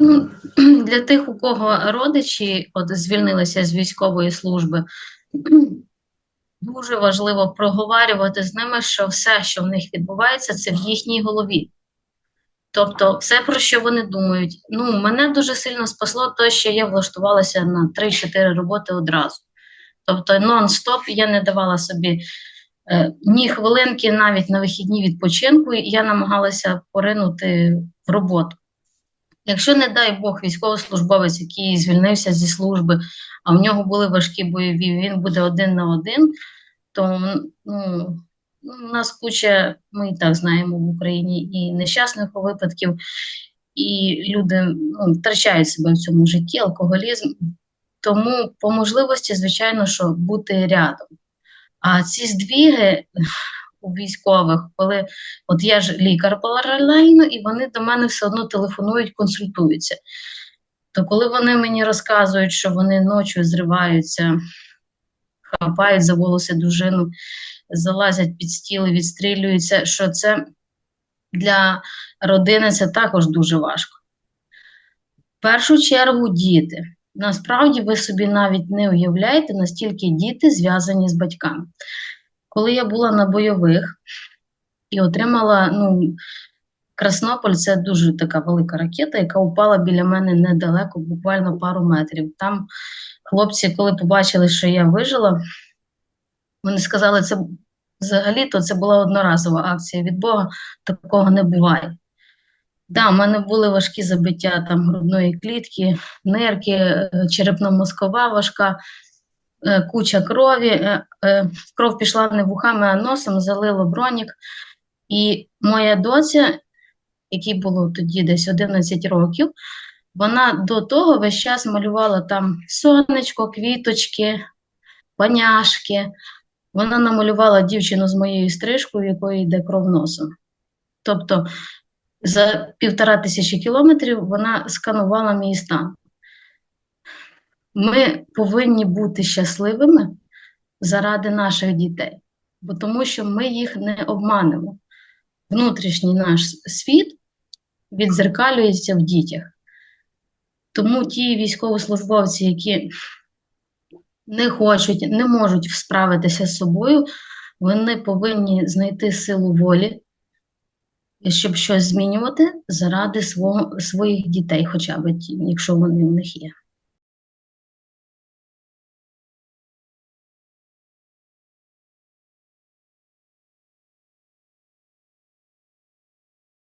Ну, для тих, у кого родичі от звільнилися з військової служби, дуже важливо проговорювати з ними, що все, що в них відбувається, це в їхній голові. Тобто, все, про що вони думають. Ну, мене дуже сильно спасло те, що я влаштувалася на 3-4 роботи одразу. Тобто, нон-стоп я не давала собі е, ні хвилинки навіть на вихідні відпочинку, і я намагалася поринути в роботу. Якщо, не дай Бог, військовослужбовець, який звільнився зі служби, а в нього були важкі бойові, він буде один на один, то ну, нас куча, ми і так знаємо в Україні і нещасних випадків, і люди ну, втрачають себе в цьому житті, алкоголізм. Тому по можливості, звичайно, що бути рядом. А ці здвіги у військових, коли от я ж лікар паралельно, і вони до мене все одно телефонують, консультуються. То коли вони мені розказують, що вони ночі зриваються, хапають за волоси дружину, залазять під стіл відстрілюються, що це для родини це також дуже важко. В першу чергу діти. Насправді ви собі навіть не уявляєте, настільки діти зв'язані з батьками. Коли я була на бойових і отримала, ну, Краснополь це дуже така велика ракета, яка упала біля мене недалеко, буквально пару метрів. Там хлопці, коли побачили, що я вижила, вони сказали, це взагалі-то це була одноразова акція від Бога, такого не буває. Да, в мене були важкі забиття там грудної клітки, нирки, е, черепно-мозкова важка, куча крові. е, е, Кров пішла не вухами, а носом, залило бронік. І моя доця, якій було тоді десь 11 років, вона до того весь час малювала там сонечко, квіточки, паняшки. Вона намалювала дівчину з моєю стрижкою, якої йде кров носом. Тобто за півтора тисячі кілометрів вона сканувала мій стан. Ми повинні бути щасливими заради наших дітей, бо тому що ми їх не обманемо. Внутрішній наш світ відзеркалюється в дітях. Тому ті військовослужбовці, які не хочуть, не можуть справитися з собою, вони повинні знайти силу волі, щоб щось змінювати заради свого, своїх дітей, хоча б якщо вони в них є.